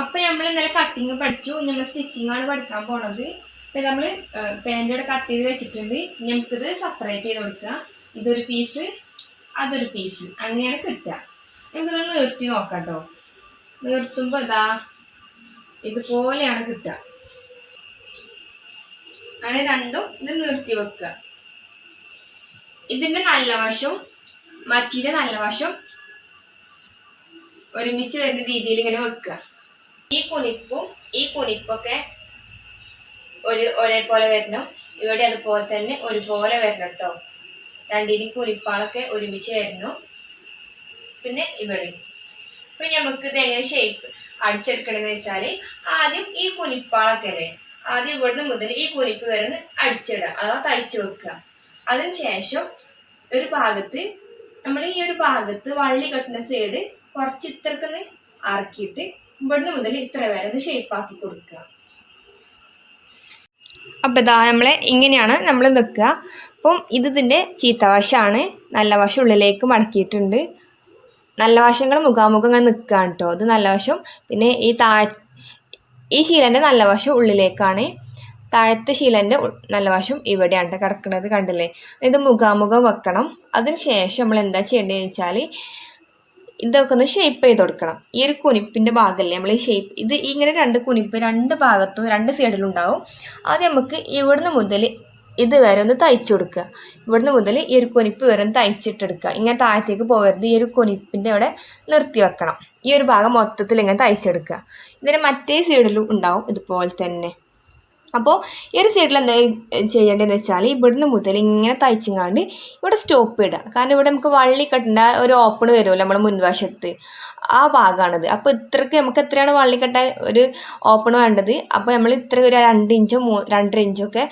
അപ്പൊ നമ്മൾ ഇന്നലെ കട്ടിങ് പഠിച്ചു. നമ്മൾ സ്റ്റിച്ചിങ് ആണ് പഠിക്കാൻ പോണത്. ഇപ്പൊ നമ്മൾ പാന്റോടെ കട്ട് ചെയ്ത് വെച്ചിട്ടുണ്ട്. നമുക്കിത് സെപ്പറേറ്റ് ചെയ്ത് കൊടുക്കുക. ഇതൊരു പീസ് അതൊരു പീസ് അങ്ങനെയാണ് കിട്ടുക. നമുക്കിത് നിർത്തി നോക്കാം കേട്ടോ നിർത്തുമ്പോൾ ഇതാ ഇതുപോലെയാണ് കിട്ടുക. അങ്ങനെ രണ്ടും ഇത് നിർത്തി വെക്കുക. ഇതിന്റെ നല്ല വശവും മറ്റിന്റെ നല്ല വശം ഒരുമിച്ച് വരുന്ന രീതിയിൽ ഇങ്ങനെ വെക്കുക. ഈ കുണിപ്പും ഈ കുണിപ്പൊക്കെ ഒരു ഒരേപോലെ വരണം. ഇവിടെ അതുപോലെ തന്നെ ഒരുപോലെ വരണം കേട്ടോ രണ്ടിനും കുണിപ്പാളൊക്കെ ഒരുമിച്ച് വരണം. പിന്നെ ഇവിടെ. ഇപ്പൊ നമുക്ക് ഇത് എങ്ങനെ ഷേപ്പ് അടിച്ചെടുക്കണമെന്ന് വെച്ചാൽ ആദ്യം ഈ കുനിപ്പാളൊക്കെ അല്ലേ? ആദ്യം ഇവിടുന്ന് മുതൽ ഈ കുനിപ്പ് വരെ ഒന്ന് അടിച്ചിടുക അഥവാ തയ്ച്ചു വെക്കുക. അതിനുശേഷം ഒരു ഭാഗത്ത് നമ്മൾ ഈ ഒരു ഭാഗത്ത് വള്ളി കെട്ടുന്ന സൈഡ് കുറച്ച് ഇത്രക്കൊന്ന് ആർക്കിയിട്ട് ഇവിടുന്ന് മുതൽ ഇത്ര വരെ ഒന്ന് ഷേപ്പ് ആക്കി കൊടുക്കുക. അപ്പം ഇതാ നമ്മളെ ഇങ്ങനെയാണ് നമ്മൾ നിൽക്കുക അപ്പം ഇത് ഇതിന്റെ ചീത്തവശമാണ് നല്ല വശം ഉള്ളിലേക്ക് മടക്കിയിട്ടുണ്ട്. നല്ല വശങ്ങൾ മുഖാമുഖം ഇങ്ങനെ നിൽക്കുകയാണ് കേട്ടോ. അത് നല്ല വശം. പിന്നെ ഈ താഴ് ഈ ശീലന്റെ നല്ല വശം ഉള്ളിലേക്കാണ്. താഴത്തെ ശീലന്റെ നല്ല വശം ഇവിടെയാണ് കിടക്കുന്നത് കണ്ടില്ലേ? ഇത് മുഖാമുഖം വെക്കണം. അതിന് ശേഷം നമ്മൾ എന്താ ചെയ്യേണ്ടതെന്ന് വെച്ചാൽ ഇതൊക്കെ ഒന്ന് ഷേപ്പ് ചെയ്ത് കൊടുക്കണം. ഈ ഒരു കുനിപ്പിന്റെ ഭാഗമല്ലേ നമ്മൾ ഈ ഷേപ്പ് ഇത് ഇങ്ങനെ രണ്ട് കുനിപ്പ് രണ്ട് ഭാഗത്തും രണ്ട് സൈഡിലും ഉണ്ടാവും. ആദ്യം നമുക്ക് ഇവിടുന്ന് മുതൽ ഇത് വരെ ഒന്ന് തയ്ച്ചു കൊടുക്കുക. ഇവിടുന്ന് മുതൽ ഈ ഒരു കുനിപ്പ് വരെ ഒന്ന് തയ്ച്ചിട്ടെടുക്കുക. ഇങ്ങനെ താഴത്തേക്ക് പോകരുത്. ഈ ഒരു കുനിപ്പിന്റെ അവിടെ നിർത്തി വെക്കണം. ഈ ഒരു ഭാഗം മൊത്തത്തിൽ ഇങ്ങനെ തയ്ച്ചെടുക്കുക. ഇതിന് മറ്റേ സൈഡിലും ഉണ്ടാവും ഇതുപോലെ തന്നെ. അപ്പോൾ ഈ ഒരു സൈഡിൽ എന്താ ചെയ്യേണ്ടതെന്ന് വെച്ചാൽ ഇവിടുന്ന് മുതൽ ഇങ്ങനെ തയ്ച്ചിങ്ങാണ്ട് ഇവിടെ സ്റ്റോപ്പ് ഇടുക. കാരണം ഇവിടെ നമുക്ക് വള്ളി കെട്ടേണ്ട ഒരു ഓപ്പൺ വരുമല്ലോ നമ്മുടെ മുൻവശത്ത്. ആ ഭാഗമാണിത്. അപ്പോൾ ഇത്രയ്ക്ക് നമുക്ക് എത്രയാണ് വള്ളി കെട്ടാൻ ഒരു ഓപ്പൺ വേണ്ടത്? അപ്പോൾ നമ്മൾ ഇത്ര ഒരു രണ്ട് ഇഞ്ചോ മൂ രണ്ടര ഇഞ്ചോ ഒക്കെ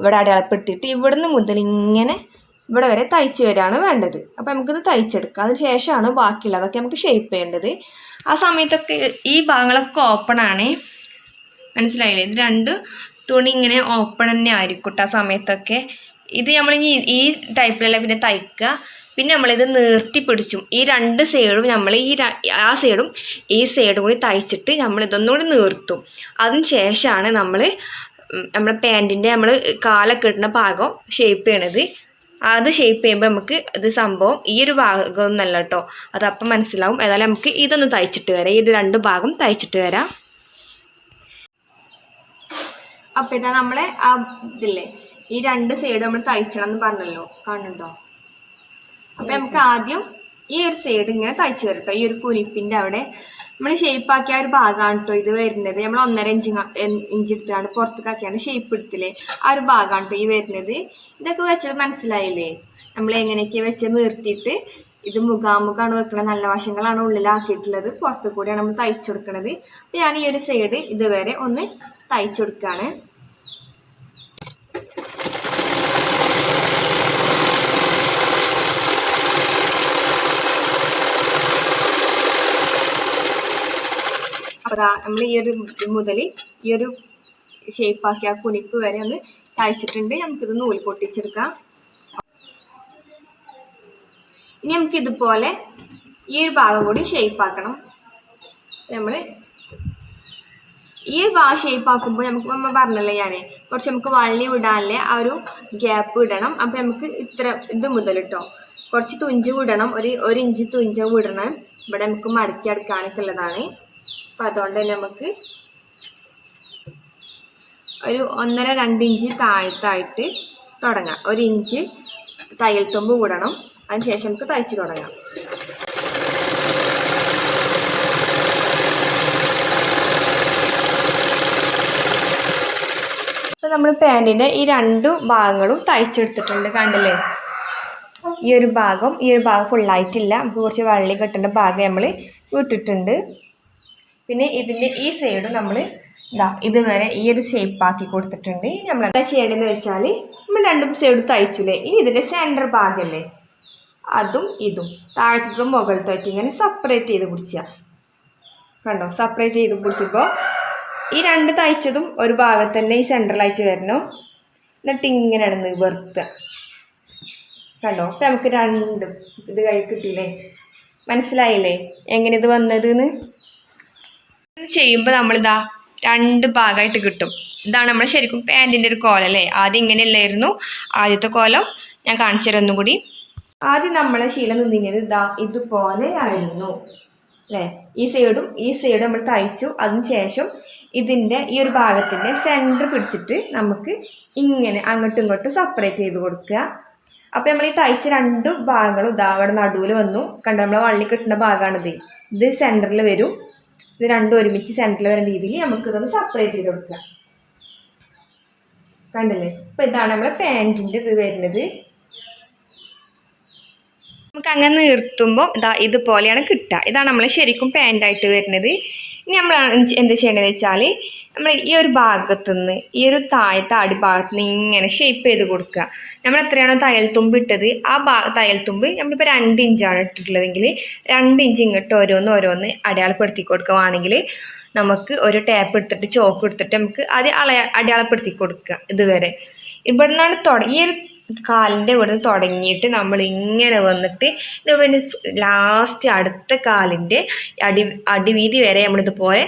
ഇവിടെ അടയാളപ്പെടുത്തിയിട്ട് ഇവിടുന്ന് മുതൽ ഇങ്ങനെ ഇവിടെ വരെ തയ്ച്ച് വരാണ് വേണ്ടത്. അപ്പോൾ നമുക്കിത് തയ്ച്ചെടുക്കാം. അതിന് ശേഷമാണ് ബാക്കിയുള്ളതൊക്കെ നമുക്ക് ഷേപ്പ് ചെയ്യേണ്ടത്. ആ സമയത്തൊക്കെ ഈ ഭാഗങ്ങളൊക്കെ ഓപ്പൺ ആണ്. മനസ്സിലായില്ലേ? ഇത് രണ്ട് തുണി ഇങ്ങനെ ഓപ്പൺ തന്നെ ആയിരിക്കും ആ സമയത്തൊക്കെ. ഇത് നമ്മൾ ഇനി ഈ ടൈപ്പിലല്ല പിന്നെ തയ്ക്കുക പിന്നെ നമ്മളിത് നീർത്തി പിടിച്ചും. ഈ രണ്ട് സൈഡും നമ്മൾ ഈ ആ സൈഡും ഈ സൈഡും കൂടി തയ്ച്ചിട്ട് നമ്മൾ ഇതൊന്നുകൂടി നീർത്തും. അതിന് ശേഷമാണ് നമ്മൾ നമ്മുടെ പാന്റിന്റെ നമ്മൾ കാലൊക്കെ ഇടുന്ന ഭാഗം ഷേപ്പ് ചെയ്യണത്. അത് ഷേപ്പ് ചെയ്യുമ്പോൾ നമുക്ക് ഇത് സംഭവം ഈ ഒരു ഭാഗമൊന്നല്ല കേട്ടോ അതപ്പം മനസ്സിലാവും. ഏതായാലും നമുക്ക് ഇതൊന്ന് തയ്ച്ചിട്ട് വരാം. ഈ രണ്ട് ഭാഗം തയ്ച്ചിട്ട് വരാം. അപ്പൊ ഇതാ നമ്മളെ ആ ഇതില്ലേ ഈ രണ്ട് സൈഡ് നമ്മൾ തയ്ച്ചണം എന്ന് പറഞ്ഞല്ലോ കാണുന്നുണ്ടോ? അപ്പൊ നമുക്ക് ആദ്യം ഈ ഒരു സൈഡ് ഇങ്ങനെ തയ്ച്ചു വരട്ടോ. ഈ ഒരു കുരിപ്പിന്റെ അവിടെ നമ്മൾ ഷേപ്പാക്കിയ ഒരു ഭാഗമാണ് കേട്ടോ ഇത് വരുന്നത്. നമ്മൾ ഒന്നര ഇഞ്ച് ഇഞ്ച് എടുത്താണ് പുറത്തേക്കാക്കിയാണ് ഷേപ്പ് എടുത്തില്ലേ ആ ഒരു ഭാഗമാണ് കേട്ടോ ഈ വരുന്നത്. ഇതൊക്കെ വെച്ചത് മനസ്സിലായില്ലേ? നമ്മൾ എങ്ങനെയൊക്കെ വെച്ച് നിർത്തിയിട്ട് ഇത് മുഖാമുഖാണ് വെക്കണത് നല്ല വശങ്ങളാണ് ഉള്ളിലാക്കിയിട്ടുള്ളത് പുറത്തു കൂടിയാണ് നമ്മൾ തയ്ച്ചു കൊടുക്കുന്നത് അപ്പൊ ഞാൻ ഈ ഒരു സൈഡ് ഇതുവരെ ഒന്ന് തയ്ച്ചു കൊടുക്കുകയാണ് അപ്പോൾ നമ്മൾ ഈ ഒരു മുതൽ ഈ ഒരു ഷേപ്പാക്കി ആ കുനിപ്പ് വരെ ഒന്ന് തയ്ച്ചിട്ടുണ്ട്. നമുക്കിത് നൂൽ പൊട്ടിച്ചെടുക്കാം. ഇനി നമുക്കിതുപോലെ ഈ ഒരു ഭാഗം കൂടി ഷേപ്പാക്കണം നമ്മൾ ഈ വാ ഷേപ്പ് ആക്കുമ്പോൾ നമുക്ക് നമ്മൾ പറഞ്ഞല്ലേ ഞാൻ കുറച്ച് നമുക്ക് വള്ളി വിടാനല്ലേ ആ ഒരു ഗ്യാപ്പ് വിടണം. അപ്പം നമുക്ക് ഇത്ര ഇത് മുതൽ കേട്ടോ കുറച്ച് തുഞ്ച് വിടണം. ഒരു ഒരു ഇഞ്ച് തുഞ്ച വിടണം. ഇവിടെ നമുക്ക് മടക്കി അടുക്കാനൊക്കെ ഉള്ളതാണ്. അപ്പം അതുകൊണ്ട് തന്നെ നമുക്ക് ഒരു ഒന്നര രണ്ട് ഇഞ്ച് താഴത്തായിട്ട് തുടങ്ങാം. ഒരു ഇഞ്ച് തയ്യൽ തുമ്പ് വിടണം. അതിന് ശേഷം നമുക്ക് തയ്ച്ച് തുടങ്ങാം. നമ്മൾ പാന്റിന്റെ ഈ രണ്ട് ഭാഗങ്ങളും തയ്ച്ചെടുത്തിട്ടുണ്ട് കണ്ടില്ലേ? ഈ ഒരു ഭാഗം ഈ ഒരു ഭാഗം ഫുള്ളായിട്ടില്ല നമുക്ക് കുറച്ച് വള്ളി കെട്ടേണ്ട ഭാഗം നമ്മൾ വിട്ടിട്ടുണ്ട്. പിന്നെ ഇതിന്റെ ഈ സൈഡ് നമ്മൾ ഇതാ ഇതുവരെ ഈ ഒരു ഷേപ്പ് ആക്കി കൊടുത്തിട്ടുണ്ട്. ഇനി നമ്മൾ എന്താ ചെയ്യേണ്ടതെന്ന് വെച്ചാൽ നമ്മൾ രണ്ടും സൈഡ് തയ്ച്ചില്ലേ? ഇനി ഇതിന്റെ സെന്റർ ഭാഗമല്ലേ അതും ഇതും. താഴത്തും മുകളിലത്തോട്ട് ഇങ്ങനെ സെപ്പറേറ്റ് ചെയ്ത് പിടിക്കുക കണ്ടോ? സെപ്പറേറ്റ് ചെയ്ത് പിടിച്ചപ്പോൾ ഈ രണ്ട് തയ്ച്ചതും ഒരു ഭാഗത്ത് തന്നെ ഈ സെൻട്രലായിട്ട് വരണം. എന്നിട്ട് ഇങ്ങനെയാണ് നിവർത്തുക കണ്ടോ? അപ്പം നമുക്ക് രണ്ടും ഇത് കൈ കിട്ടിയില്ലേ? മനസ്സിലായില്ലേ? എങ്ങനെ ഇത് വന്നത് എന്ന് ഇത് ചെയ്യുമ്പോൾ നമ്മളിതാ രണ്ട് ഭാഗമായിട്ട് കിട്ടും. ഇതാണ് നമ്മൾ ശരിക്കും പാന്റിന്റെ ഒരു കോലം അല്ലേ? ആദ്യം ഇങ്ങനെയല്ലായിരുന്നു. ആദ്യത്തെ കോലം ഞാൻ കാണിച്ചു തരാം ഒന്നും കൂടി. ആദ്യം നമ്മളെ ശീലം നിന്നിരുന്നത് ഇതാ ഇതുപോലെ ആയിരുന്നു. അല്ലേ? ഈ സൈഡും ഈ സൈഡും നമ്മൾ തയ്ച്ചു. അതിന് ശേഷം ഇതിന്റെ ഈ ഒരു ഭാഗത്തിന്റെ സെന്റർ പിടിച്ചിട്ട് നമുക്ക് ഇങ്ങനെ അങ്ങോട്ടും ഇങ്ങോട്ടും സെപ്പറേറ്റ് ചെയ്ത് കൊടുക്കുക. അപ്പോൾ നമ്മൾ ഈ തയ്ച്ച രണ്ട് ഭാഗങ്ങളും ഇതാ അവിടെ നടുവിൽ വന്നു. കണ്ട നമ്മളെ വള്ളി കിട്ടുന്ന ഭാഗമാണിത് ഇത് സെന്ററിൽ വരും. ഇത് രണ്ടും ഒരുമിച്ച് സെന്ററിൽ വരുന്ന രീതിയിൽ നമുക്ക് ഇതൊന്ന് സെപ്പറേറ്റ് ചെയ്ത് കൊടുക്കുക. കണ്ടില്ലേ? അപ്പോൾ ഇതാണ് നമ്മളെ പാന്റിന്റെ ഇത് വരുന്നത്. നമുക്ക് അങ്ങനെ നിർത്തുമ്പോൾ ഇതാ ഇതുപോലെയാണ് കിട്ടുക. ഇതാണ് നമ്മൾ ശരിക്കും പാന്റായിട്ട് വരുന്നത്. ഇനി നമ്മൾ എന്താ ചെയ്യേണ്ടതെന്ന് വെച്ചാൽ നമ്മൾ ഈ ഒരു ഭാഗത്തുനിന്ന് ഈ ഒരു താഴത്തെ അടിഭാഗത്ത് നിന്ന് ഇങ്ങനെ ഷേപ്പ് ചെയ്ത് കൊടുക്കുക. നമ്മൾ എത്രയാണോ തയ്യൽ തുമ്പ് ഇട്ടത് ആ ഭാ തയ്യൽ തുമ്പ് നമ്മളിപ്പോൾ രണ്ട് ഇഞ്ചാണ് ഇട്ടിട്ടുള്ളതെങ്കിൽ രണ്ട് ഇഞ്ച് ഇങ്ങോട്ട് ഓരോന്ന് ഓരോന്ന് അടയാളപ്പെടുത്തി കൊടുക്കുകയാണെങ്കിൽ നമുക്ക് ഒരു ടാപ്പ് എടുത്തിട്ട് ചോക്ക് എടുത്തിട്ട് നമുക്ക് അത് അളയ അടയാളപ്പെടുത്തി കൊടുക്കുക ഇതുവരെ. ഇവിടെ നിന്നാണ് തുടങ്ങി ഈ ഒരു കാലിന്റെ ഇവിടെ നിന്ന് തുടങ്ങിയിട്ട് നമ്മൾ ഇങ്ങനെ വന്നിട്ട് ഇത് പിന്നെ ലാസ്റ്റ് അടുത്ത കാലിന്റെ അടി അടിവീതി വരെ നമ്മളിതുപോലെ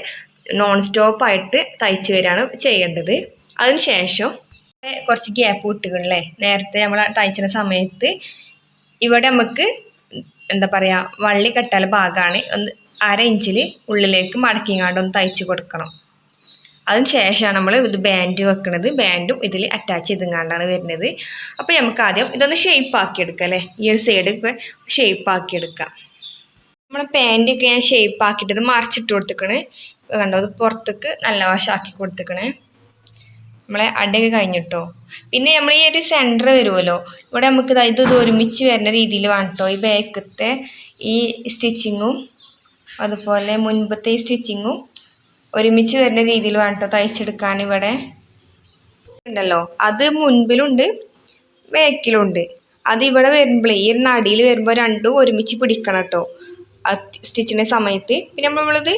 നോൺ സ്റ്റോപ്പായിട്ട് തയ്ച്ച് വരികയാണ് ചെയ്യേണ്ടത്. അതിന് ശേഷം കുറച്ച് ഗ്യാപ്പ് കിട്ടുകയല്ലേ നേരത്തെ നമ്മൾ തയ്ച്ചിരുന്ന സമയത്ത് ഇവിടെ നമുക്ക് എന്താ പറയുക വള്ളി കെട്ടാല ഭാഗമാണ് ഒന്ന് അര ഇഞ്ചിൽ ഉള്ളിലേക്ക് മടക്കിങ്ങാണ്ട് ഒന്ന് തയ്ച്ച് കൊടുക്കണം. അതിന് ശേഷമാണ് നമ്മൾ ഇത് ബാൻഡ് വെക്കുന്നത് ബാൻഡും ഇതിൽ അറ്റാച്ച് ചെയ്തുകൊണ്ടാണ് വരുന്നത്. അപ്പോൾ നമുക്ക് ആദ്യം ഇതൊന്ന് ഷേപ്പ് ആക്കി അല്ലേ? ഈ ഒരു സൈഡ് ഇപ്പോൾ ഷേപ്പ് ആക്കി എടുക്കാം നമ്മളെ പാന്റൊക്കെ ഞാൻ ഷേപ്പ് ആക്കിയിട്ട് ഇത് മറിച്ചിട്ട് കൊടുത്തേക്കണേ. കണ്ടോ അത് പുറത്തേക്ക് നല്ല വശമാക്കി കൊടുത്തേക്കണേ. നമ്മളെ അടയൊക്കെ കഴിഞ്ഞിട്ടോ പിന്നെ നമ്മൾ ഈ ഒരു സെന്റർ വരുമല്ലോ ഇവിടെ നമുക്ക് ഇത് ഇത് ഒരുമിച്ച് വരുന്ന രീതിയിൽ വേണം കേട്ടോ ഈ ബാക്കത്തെ ഈ സ്റ്റിച്ചിങ്ങും അതുപോലെ മുൻപത്തെ ഈ സ്റ്റിച്ചിങ്ങും ഒരുമിച്ച് വരുന്ന രീതിയിൽ വേണം കേട്ടോ തയ്ച്ചെടുക്കാൻ ഇവിടെ. ഉണ്ടല്ലോ. അത് മുൻപിലുണ്ട് ബാക്കിലുണ്ട്. അത് ഇവിടെ വരുമ്പോൾ ഈ നടിയിൽ വരുമ്പോൾ രണ്ടും ഒരുമിച്ച് പിടിക്കണം കേട്ടോ സ്റ്റിച്ചിന്റെ സമയത്ത്. പിന്നെ നമ്മളിത്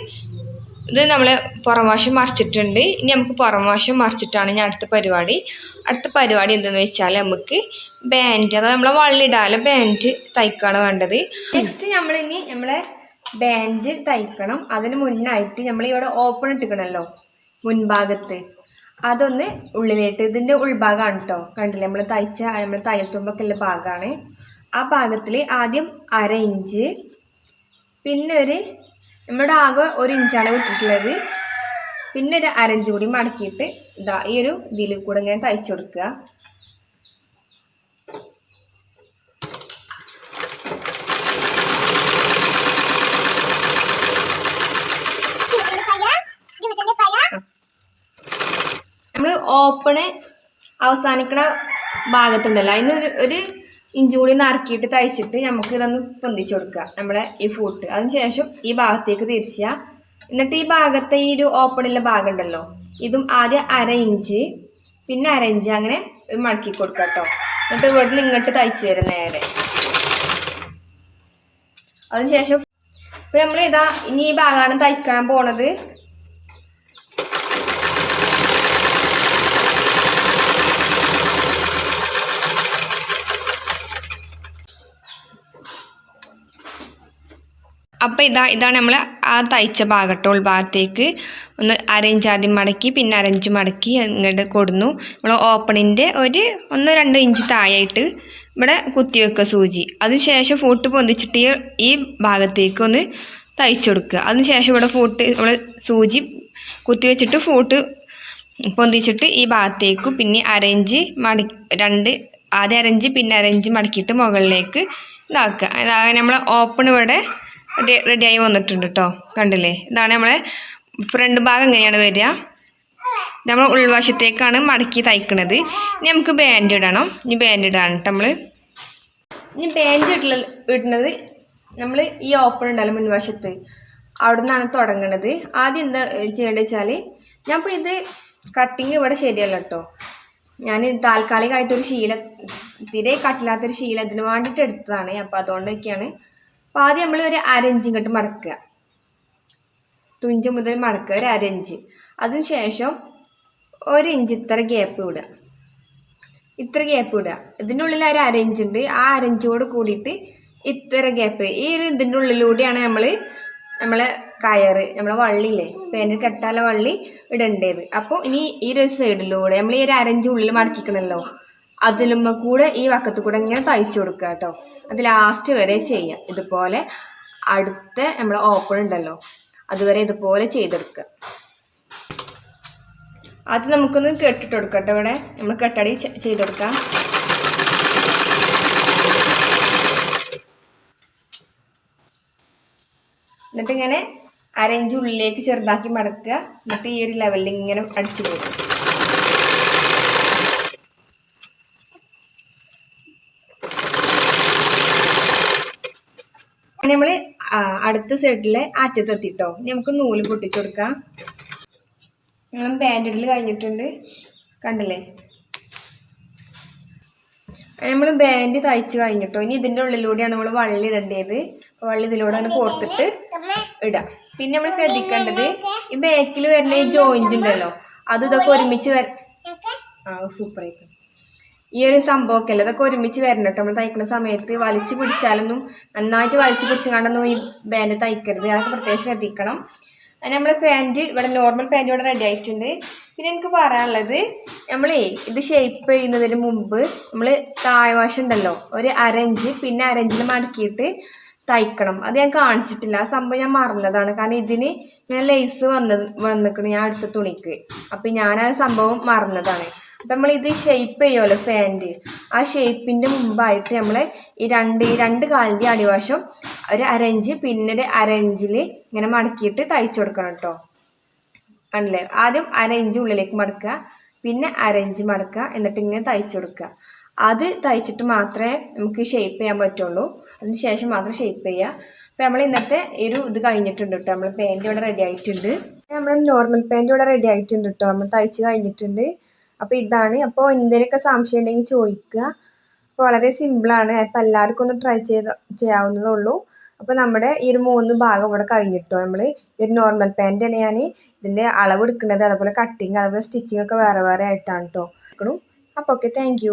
ഇത് നമ്മൾ പുറം വശം മറിച്ചിട്ടുണ്ട്. ഇനി നമുക്ക് പുറം വശം മറിച്ചിട്ടാണ് ഇനി അടുത്ത പരിപാടി. അടുത്ത പരിപാടി എന്തെന്ന് വെച്ചാൽ നമുക്ക് ബാൻഡ് അതായത് നമ്മളെ വള്ളിടാല ബാൻഡ് തയ്ക്കാണ് വേണ്ടത്. നെക്സ്റ്റ് നമ്മളിനി നമ്മളെ ബാൻഡ് തയ്ക്കണം. അതിന് മുന്നായിട്ട് നമ്മൾ ഇവിടെ ഓപ്പൺ ഇട്ടിക്കണല്ലോ മുൻഭാഗത്ത്. അതൊന്ന് ഉള്ളിലേട്ട്. ഇതിന്റെ ഉൾഭാഗമാണ് കേട്ടോ കണ്ടില്ലേ? നമ്മൾ തയ്ച്ച നമ്മൾ തയ്യൽ തുമ്പൊക്കെ ഉള്ള ഭാഗമാണ് ആ ഭാഗത്തിൽ ആദ്യം അര ഇഞ്ച് പിന്നെ ഒരു നമ്മുടെ ആകെ ഒരു ഇഞ്ചാണ് വിട്ടിട്ടുള്ളത്. പിന്നെ ഒരു അരഞ്ച് കൂടി മടക്കിയിട്ട് ഇതാ ഈ ഒരു ഇതിൽ കൂടെ ഇങ്ങനെ തയ്ച്ചു കൊടുക്കുക. നമ്മൾ ഓപ്പണ് അവസാനിക്കണ ഭാഗത്തുണ്ടല്ലോ. അതിന് ഒരു ഒരു ഇഞ്ച് കൂടി നറുക്കിയിട്ട് തയ്ച്ചിട്ട് നമുക്ക് ഇതൊന്ന് പൊന്തിച്ചു കൊടുക്കുക. നമ്മുടെ ഈ ഫൂട്ട് അതിന് ശേഷം ഈ ഭാഗത്തേക്ക് തിരിച്ച. എന്നിട്ട് ഈ ഭാഗത്തെ ഈ ഒരു ഓപ്പണിലെ ഭാഗം ഉണ്ടല്ലോ. ഇതും ആദ്യം അര ഇഞ്ച് പിന്നെ അര ഇഞ്ച് അങ്ങനെ മടക്കി കൊടുക്കുക കേട്ടോ. എന്നിട്ട് ഇവിടെ നിന്ന് ഇങ്ങോട്ട് തയ്ച്ചു വരും നേരെ. അതിനുശേഷം ഇപ്പം നമ്മൾ ഇതാ ഇനി ഈ ഭാഗമാണ് തയ്ക്കാൻ പോണത്. അപ്പോൾ ഇതാ ഇതാണ് നമ്മൾ ആ തയ്ച്ച ഭാഗട്ടോ ഉൾഭാഗത്തേക്ക് ഒന്ന് അരഞ്ച് ആദ്യം മടക്കി പിന്നെ അരഞ്ച് മടക്കി ഇങ്ങോട്ട് കൊടുന്നു. നമ്മൾ ഓപ്പണിന്റെ ഒരു ഒന്ന് രണ്ട് ഇഞ്ച് താഴായിട്ട് ഇവിടെ കുത്തി വെക്കുക സൂചി. അതിനുശേഷം ഫൂട്ട് പൊന്തിച്ചിട്ട് ഈ ഭാഗത്തേക്ക് ഒന്ന് തയ്ച്ചു കൊടുക്കുക. അതിനുശേഷം ഇവിടെ ഫൂട്ട് നമ്മൾ സൂചി കുത്തി വെച്ചിട്ട് ഫൂട്ട് പൊന്തിച്ചിട്ട് ഈ ഭാഗത്തേക്ക് പിന്നെ അരഞ്ച് മട രണ്ട് ആദ്യം അരഞ്ച് പിന്നെ അരഞ്ച് മടക്കിയിട്ട് മുകളിലേക്ക് ഇതാക്കുക. അതായത് നമ്മൾ ഓപ്പൺ ഇവിടെ റെഡിയായി വന്നിട്ടുണ്ട് കേട്ടോ കണ്ടില്ലേ? ഇതാണ് നമ്മളെ ഫ്രണ്ട് ഭാഗം എങ്ങനെയാണ് വരിക? നമ്മൾ ഉൾവശത്തേക്കാണ് മടക്കി തയ്ക്കുന്നത് ഇനി നമുക്ക് ബാൻഡ് ഇടണം. ഇനി ബാൻഡ് ഇടാണ് കേട്ടോ നമ്മൾ ഇനി ബാൻഡ് ഇട്ട ഇടുന്നത് നമ്മൾ ഈ ഓപ്പൺ ഉണ്ടല്ലോ മുൻവശത്ത്. അവിടെ നിന്നാണ് തുടങ്ങണത്. ആദ്യം എന്താ ചെയ്യേണ്ടത് വെച്ചാൽ ഞാൻ ഇപ്പോൾ ഇത് കട്ടിങ് ഇവിടെ ശരിയല്ല കേട്ടോ ഞാൻ താൽക്കാലികമായിട്ടൊരു ശീല തീരെ കട്ടില്ലാത്തൊരു ശീല ഇതിന് വേണ്ടിയിട്ട് എടുത്തതാണ്. അപ്പോൾ അതുകൊണ്ടൊക്കെയാണ് അപ്പോൾ ആദ്യം നമ്മൾ ഒരു അരഞ്ച് ഇങ്ങോട്ട് മടക്കുക. തുഞ്ച് മുതൽ മടക്കുക ഒരു അരഞ്ച്. അതിനുശേഷം ഒരു ഇഞ്ച് ഇത്ര ഗ്യാപ്പ് വിടുക ഇത്ര ഗ്യാപ്പ് വിടുക ഇതിന്റെ ഉള്ളിൽ ഒരു അരഞ്ച് ഉണ്ട്. ആ അരഞ്ചോട് കൂടിയിട്ട് ഇത്ര ഗ്യാപ്പ് ഈ ഒരു ഇതിന്റെ ഉള്ളിലൂടെയാണ് നമ്മൾ നമ്മളെ കയറ് നമ്മളെ വള്ളിയില്ലേ? പേന കെട്ടാല വള്ളി ഇടേണ്ടത്. അപ്പോൾ ഇനി ഈ ഒരു സൈഡിലൂടെ നമ്മൾ ഈ ഒരു അരഞ്ച് ഉള്ളിൽ മടക്കിക്കണല്ലോ. അതിലുമ്മ കൂടെ ഈ വക്കത്ത് കൂടെ ഇങ്ങനെ തയ്ച്ചു കൊടുക്കുക കേട്ടോ. അത് ലാസ്റ്റ് വരെ ചെയ്യാം ഇതുപോലെ അടുത്ത നമ്മളെ ഓപ്പൺ ഉണ്ടല്ലോ. അതുവരെ ഇതുപോലെ ചെയ്തെടുക്കുക. അത് നമുക്കൊന്ന് കെട്ടിട്ട് കൊടുക്കട്ടെ ഇവിടെ. നമ്മൾ കെട്ടടി ചെയ്ത് കൊടുക്കാം. എന്നിട്ട് ഇങ്ങനെ അരഞ്ച് ഉള്ളിലേക്ക് ചെറുതാക്കി മടക്കുക. എന്നിട്ട് ഈ ഒരു ലെവലിൽ ഇങ്ങനെ അടിച്ചു പോകും നമ്മൾ അടുത്ത സൈഡിലെ അറ്റത്തെത്തിട്ടോ. ഇനി നമുക്ക് നൂൽ പൊട്ടിച്ചു കൊടുക്കാം. ഞങ്ങൾ ബാൻഡിൽ കഴിഞ്ഞിട്ടുണ്ട്. കണ്ടില്ലേ? നമ്മൾ ബാൻഡ് തയ്ച്ച് കഴിഞ്ഞിട്ടോ. ഇനി ഇതിന്റെ ഉള്ളിലൂടെയാണ് നമ്മൾ വള്ളി ഇടേണ്ടത്. അപ്പോൾ വള്ളി ഇതിലൂടെയാണ് കോർത്തിട്ട് ഇടാം. പിന്നെ നമ്മൾ ശ്രദ്ധിക്കേണ്ടത് ഈ ബാക്കിൽ വരുന്ന ഈ ജോയിന്റ് ഉണ്ടല്ലോ. അത് ഇതൊക്കെ ഒരുമിച്ച് വര ആ സൂപ്പർ ആയിക്കും ഈ ഒരു സംഭവമൊക്കെ അല്ലേ ഇതൊക്കെ ഒരുമിച്ച് വരണം കേട്ടോ. നമ്മൾ തയ്ക്കുന്ന സമയത്ത് വലിച്ചു പിടിച്ചാലൊന്നും നന്നായിട്ട് വലിച്ചു പിടിച്ചുകൊണ്ടൊന്നും ഈ ബാൻഡ് തയ്ക്കരുത്. അതൊക്കെ പ്രത്യേകം ശ്രദ്ധിക്കണം. നമ്മൾ പാന്റ് ഇവിടെ നോർമൽ പാന്റ് ഇവിടെ റെഡി ആയിട്ടുണ്ട്. പിന്നെ എനിക്ക് പറയാനുള്ളത് നമ്മളേ ഇത് ഷേപ്പ് ചെയ്യുന്നതിന് മുമ്പ് നമ്മൾ താഴ്വാശം ഉണ്ടല്ലോ ഒരു അരഞ്ച് പിന്നെ അരഞ്ചിൽ മടക്കിയിട്ട് തയ്ക്കണം. അത് ഞാൻ കാണിച്ചിട്ടില്ല. ആ സംഭവം ഞാൻ മറന്നതാണ്. കാരണം ഇതിന് ഞാൻ ലേസ് വന്ന് വന്നിക്കണം ഞാൻ അടുത്ത തുണിക്ക്. അപ്പം ആ സംഭവം മറന്നതാണ്. അപ്പം നമ്മൾ ഇത് ഷേപ്പ് ചെയ്യുമല്ലോ പാന്റ് ആ ഷെയ്പ്പിന്റെ മുമ്പായിട്ട് നമ്മൾ ഈ രണ്ട് ഈ രണ്ട് കാലിന്റെ അടിവശം ഒരു അരഞ്ച് പിന്നെ ഒരു അരഞ്ചിൽ ഇങ്ങനെ മടക്കിയിട്ട് തയ്ച്ചു കൊടുക്കണം കേട്ടോ ആണല്ലേ ആദ്യം അരഞ്ച് ഉള്ളിലേക്ക് മടക്കുക പിന്നെ അരഞ്ച് മടക്കുക എന്നിട്ട് ഇങ്ങനെ തയ്ച്ചു കൊടുക്കുക. അത് തയ്ച്ചിട്ട് മാത്രമേ നമുക്ക് ഷെയ്പ്പ് ചെയ്യാൻ പറ്റുള്ളൂ. അതിന് ശേഷം മാത്രം ഷെയ്പ്പ് ചെയ്യുക. അപ്പം നമ്മൾ ഇന്നത്തെ ഒരു ഇത് കഴിഞ്ഞിട്ടുണ്ട് കേട്ടോ നമ്മൾ പാന്റ് ഇവിടെ റെഡി ആയിട്ടുണ്ട്. നമ്മൾ നോർമൽ പാന്റ് ഇവിടെ റെഡി ആയിട്ടുണ്ട് കേട്ടോ നമ്മൾ തയ്ച്ച് കഴിഞ്ഞിട്ടുണ്ട്. അപ്പോൾ ഇതാണ്. അപ്പോൾ എന്തെങ്കിലുമൊക്കെ സംശയം ഉണ്ടെങ്കിൽ ചോദിക്കുക. വളരെ സിമ്പിളാണ് അപ്പോൾ എല്ലാവർക്കും ഒന്ന് ട്രൈ ചെയ്ത് ചെയ്യാവുന്നതേ ഉള്ളൂ അപ്പോൾ നമ്മുടെ ഈ ഒരു മൂന്ന് ഭാഗം ഇവിടെ കഴിഞ്ഞിട്ടോ? നമ്മൾ ഈ ഒരു നോർമൽ പാന്റാണ് ഞാൻ ഇതിന്റെ അളവ് എടുക്കുന്നത്. അതുപോലെ കട്ടിങ് അതുപോലെ സ്റ്റിച്ചിങ് ഒക്കെ വേറെ വേറെ ആയിട്ടാണ് കേട്ടോ അപ്പോൾ ഓക്കെ താങ്ക്